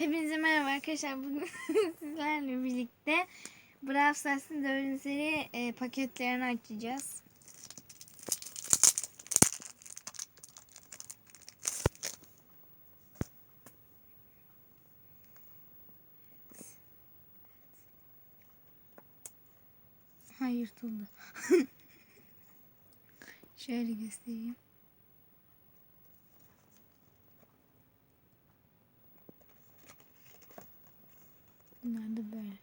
Hepinize merhaba arkadaşlar. Bugün sizlerle birlikte Brawl Stars'ın 4. seri e, paketlerini açacağız. Ha yırtıldı. Şöyle göstereyim. Bunlar böyle.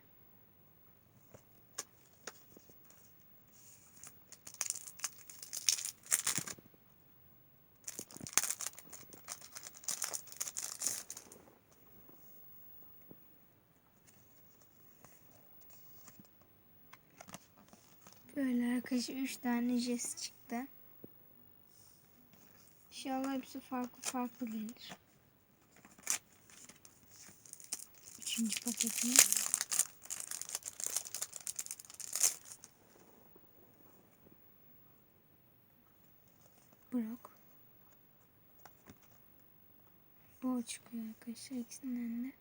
Böyle arkadaşlar 3 tane jest çıktı. İnşallah hepsi farklı farklı gelir. Üçüncü paketimiz. Brock. Bu çıkıyor arkadaşlar ikisinden de.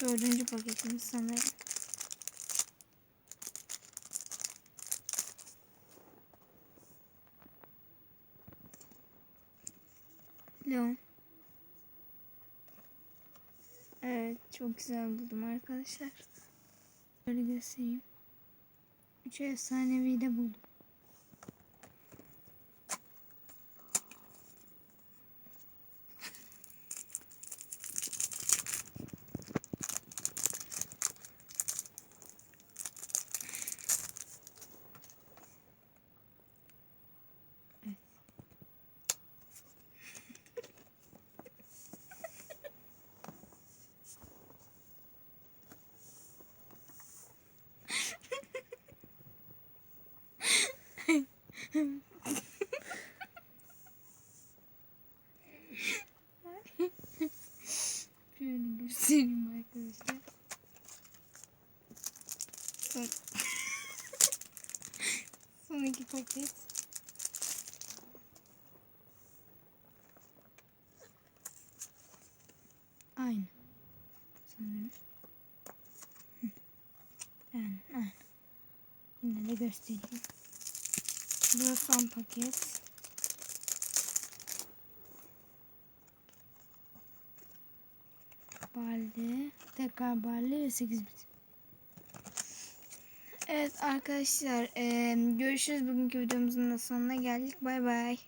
Dördüncü paketimiz sanırım. Leon. Evet çok güzel buldum arkadaşlar. Böyle göstereyim. Üç efsanevi de buldum. Şöyle göstereyim arkadaşlar. Son, Son iki paket. Aynı. Sanırım. Yani aynı. Yine de göstereyim. Bu da son paket. Balde, tekrar balde ve 8 bit. Evet arkadaşlar, görüşürüz. Bugünkü videomuzun da sonuna geldik. Bay bay.